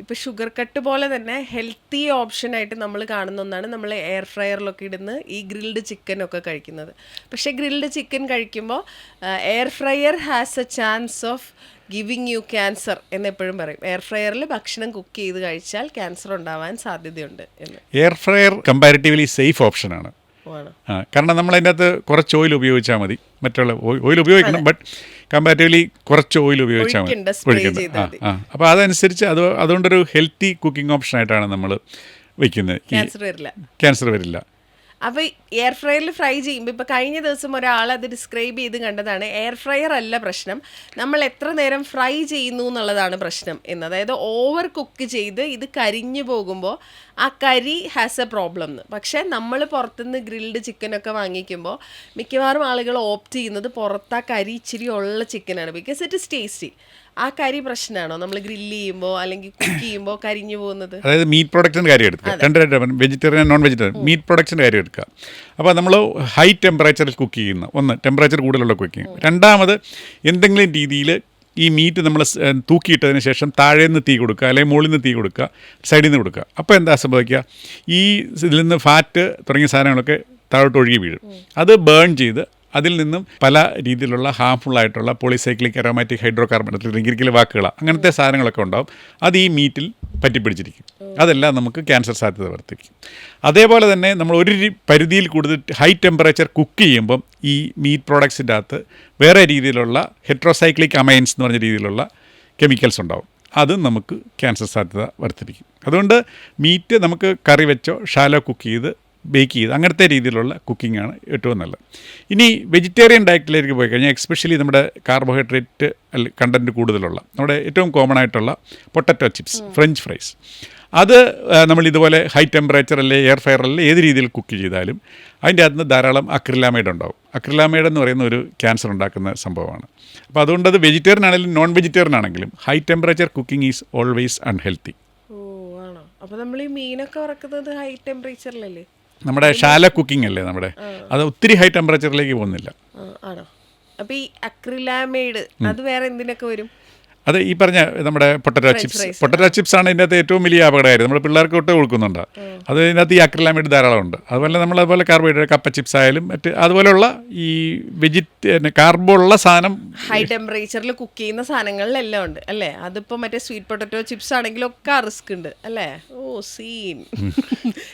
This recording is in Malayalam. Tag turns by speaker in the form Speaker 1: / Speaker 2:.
Speaker 1: ഇപ്പൊ ഷുഗർ കട്ട് പോലെ തന്നെ ഹെൽത്തി ഓപ്ഷനായിട്ട് നമ്മൾ കാണുന്ന ഒന്നാണ് നമ്മൾ എയർ ഫ്രയറിലൊക്കെ ഇടുന്ന ഈ ഗ്രിൽഡ് ചിക്കൻ ഒക്കെ കഴിക്കുന്നത്. പക്ഷേ ഗ്രിൽഡ് ചിക്കൻ കഴിക്കുമ്പോൾ air fryer has a chance of giving you cancer എന്ന് എപ്പോഴും പറയും. എയർ ഫ്രയറിൽ ഭക്ഷണം കുക്ക് ചെയ്ത് കഴിച്ചാൽ ക്യാൻസർ ഉണ്ടാവാൻ സാധ്യതയുണ്ട് എന്ന്.
Speaker 2: എയർ ഫ്രയർ കമ്പാരിറ്റീവ്ലി സേഫ് ഓപ്ഷനാണ്. ആ, കാരണം നമ്മൾ അതിന്റെ അകത്ത് കുറച്ച് ഓയിൽ ഉപയോഗിച്ചാൽ മതി. മറ്റുള്ള ഓയിൽ ഉപയോഗിക്കണം ബട്ട് കമ്പാരിറ്റീവ്ലി കുറച്ച് ഓയിൽ ഉപയോഗിച്ചാൽ മതി.
Speaker 1: ചെയ്താൽ
Speaker 2: ആ ആ അപ്പോൾ അതനുസരിച്ച് അത് അതുകൊണ്ടൊരു ഹെൽത്തി കുക്കിംഗ് ഓപ്ഷനായിട്ടാണ് നമ്മൾ വയ്ക്കുന്നത്
Speaker 1: ക്യാൻസർ വരില്ല. അപ്പൊ എയർ ഫ്രയറിൽ ഫ്രൈ ചെയ്യുമ്പോൾ ഇപ്പൊ കഴിഞ്ഞ ദിവസം ഒരാൾ അത് ഡിസ്ക്രൈബ് ചെയ്ത് കണ്ടതാണ് എയർ ഫ്രയർ അല്ല പ്രശ്നം. നമ്മൾ എത്ര നേരം ഫ്രൈ ചെയ്യുന്നു എന്നുള്ളതാണ് പ്രശ്നം എന്ന്. അതായത് ഓവർ കുക്ക് ചെയ്ത് ഇത് കരിഞ്ഞു പോകുമ്പോൾ ആ കരി ഹാസ് എ പ്രോബ്ലം എന്ന്. പക്ഷെ നമ്മൾ പുറത്തുനിന്ന് ഗ്രിൽഡ് ചിക്കനൊക്കെ വാങ്ങിക്കുമ്പോൾ മിക്കവാറും ആളുകൾ ഓപ്റ്റ് ചെയ്യുന്നത് പുറത്താ കരി ഇച്ചിരി ഉള്ള ചിക്കനാണ് ബിക്കോസ് ഇറ്റ് ഇസ് ടേസ്റ്റി ആ കരി പ്രശ്നമാണോ നമ്മൾ ഗ്രില്ല് ചെയ്യുമ്പോൾ അല്ലെങ്കിൽ കുക്ക് ചെയ്യുമ്പോൾ കരിഞ്ഞു പോകുന്നത്?
Speaker 2: അതായത് മീറ്റ് പ്രൊഡക്ഷന്റെ കാര്യം എടുക്കുക. രണ്ട് രണ്ട് വെജിറ്റേറിയൻ നോൺ വെജിറ്റേറിയൻ മീറ്റ് പ്രൊഡക്ഷന്റെ കാര്യം എടുക്കുക. അപ്പോൾ നമ്മൾ ഹൈ ടെമ്പറേച്ചറിൽ കുക്ക് ചെയ്യുന്ന ഒന്ന് ടെമ്പറേച്ചർ കൂടുതലുള്ള കുക്കിംഗ് രണ്ടാമത് എന്തെങ്കിലും രീതിയിൽ ഈ മീറ്റ് നമ്മൾ തൂക്കിയിട്ടതിന് ശേഷം താഴെ നിന്ന് തീ കൊടുക്കുക അല്ലെങ്കിൽ മുകളിൽ നിന്ന് തീ കൊടുക്കുക സൈഡിൽ നിന്ന് കൊടുക്കുക. അപ്പോൾ എന്താ സംഭവിക്കുക? ഈ ഇതിൽ നിന്ന് ഫാറ്റ് തുടങ്ങിയ സാധനങ്ങളൊക്കെ താഴോട്ട് ഒഴുകി വീഴും. അത് ബേൺ ചെയ്ത് അതിൽ നിന്നും പല രീതിയിലുള്ള ഹാംഫുൾ ആയിട്ടുള്ള പോളിസൈക്ലിക് അരോമാറ്റിക് ഹൈഡ്രോ കാർബൺ ഗ്രീക്കിലെ വാക്കുകളാണ് അങ്ങനത്തെ സാധനങ്ങളൊക്കെ ഉണ്ടാവും. അത് ഈ മീറ്റിൽ പറ്റിപ്പിടിച്ചിരിക്കും. അതെല്ലാം നമുക്ക് ക്യാൻസർ സാധ്യത വർദ്ധിക്കും. അതേപോലെ തന്നെ നമ്മൾ ഒരു പരിധിയിൽ കൂടുതൽ ഹൈ ടെമ്പറേച്ചർ കുക്ക് ചെയ്യുമ്പം ഈ മീറ്റ് പ്രോഡക്ട്സിന്റെ അകത്ത് വേറെ രീതിയിലുള്ള ഹെട്രോസൈക്ലിക് അമൈൻസ് എന്ന് പറഞ്ഞ രീതിയിലുള്ള കെമിക്കൽസ് ഉണ്ടാവും. അതും നമുക്ക് ക്യാൻസർ സാധ്യത വർദ്ധിപ്പിക്കും. അതുകൊണ്ട് മീറ്റ് നമുക്ക് കറി വെച്ചോ ഷാലോ കുക്ക് ചെയ്ത് ബേക്ക് ചെയ്ത് അങ്ങനത്തെ രീതിയിലുള്ള കുക്കിംഗ് ആണ് ഏറ്റവും നല്ലത്. ഇനി വെജിറ്റേറിയൻ ഡയറ്റിലേക്ക് പോയി കഴിഞ്ഞാൽ എക്സ്പെഷ്യലി നമ്മുടെ കാർബോഹൈഡ്രേറ്റ് അല്ല കണ്ടന്റ് കൂടുതലുള്ള നമ്മുടെ ഏറ്റവും കോമൺ ആയിട്ടുള്ള പൊട്ടറ്റോ ചിപ്സ് ഫ്രഞ്ച് ഫ്രൈസ് അത് നമ്മൾ ഇതുപോലെ ഹൈ ടെമ്പറേച്ചർ അല്ലെ എയർ ഫയർ അല്ലെ ഏത് രീതിയിൽ കുക്ക് ചെയ്താലും അതിന്റെ അകത്ത് ധാരാളം അക്രിലാമൈഡ് ഉണ്ടാവും. അക്രിലാമൈഡ് എന്ന് പറയുന്ന ഒരു ക്യാൻസർ ഉണ്ടാക്കുന്ന സംഭവമാണ്. അപ്പോൾ അതുകൊണ്ട് അത് വെജിറ്റേറിയൻ ആണെങ്കിലും നോൺ വെജിറ്റേറിയൻ ആണെങ്കിലും high temperature cooking is always unhealthy
Speaker 1: ഓ ആണോ? അപ്പൊ നമ്മൾ ഈ മീനൊക്കെ വറക്കുന്നത് ഹൈ ടെമ്പറേച്ചറിലല്ലേ
Speaker 2: നമ്മുടെ ഷാല കുക്കിംഗ് അല്ലേ നമ്മുടെ? അത് ഒത്തിരി ഹൈ ടെമ്പറേച്ചറിലേക്ക് പോകുന്നില്ല.
Speaker 1: ആ, ആണോ? അപ്പൊ ഈ അക്രിലാമൈഡ് അത് വേറെ എന്തിനൊക്കെ വരും?
Speaker 2: അത് ഈ പറഞ്ഞ നമ്മുടെ പൊട്ടറ്റോ ചിപ്സ് പൊട്ടറ്റോ ചിപ്സ് ആണ് ഇതിനകത്ത് ഏറ്റവും വലിയ അപകടമായിരുന്നു നമ്മൾ പിള്ളേർക്ക് ഒട്ട് കൊടുക്കുന്നുണ്ട്. അത് ഇതിനകത്ത് ഈ അക്രിലാമൈഡ് ധാരാളം ഉണ്ട്. അതുപോലെ നമ്മൾ അതുപോലെ കാർബോഹൈഡ്രേറ്റ് കപ്പ ചിപ്സ് ആയാലും മറ്റ് അതുപോലെയുള്ള ഈ വെജിറ്റ് കാർബോ ഉള്ള സാധനം
Speaker 1: ഹൈ ടെമ്പറേച്ചറിൽ കുക്ക് ചെയ്യുന്ന സാധനങ്ങളിലെല്ലാം ഉണ്ട് അല്ലേ? അതിപ്പോ മറ്റേ സ്വീറ്റ് പൊട്ടറ്റോ ചിപ്സ് ആണെങ്കിലും ഒക്കെ റിസ്ക് ഉണ്ട് അല്ലേ? ഓ സീൻ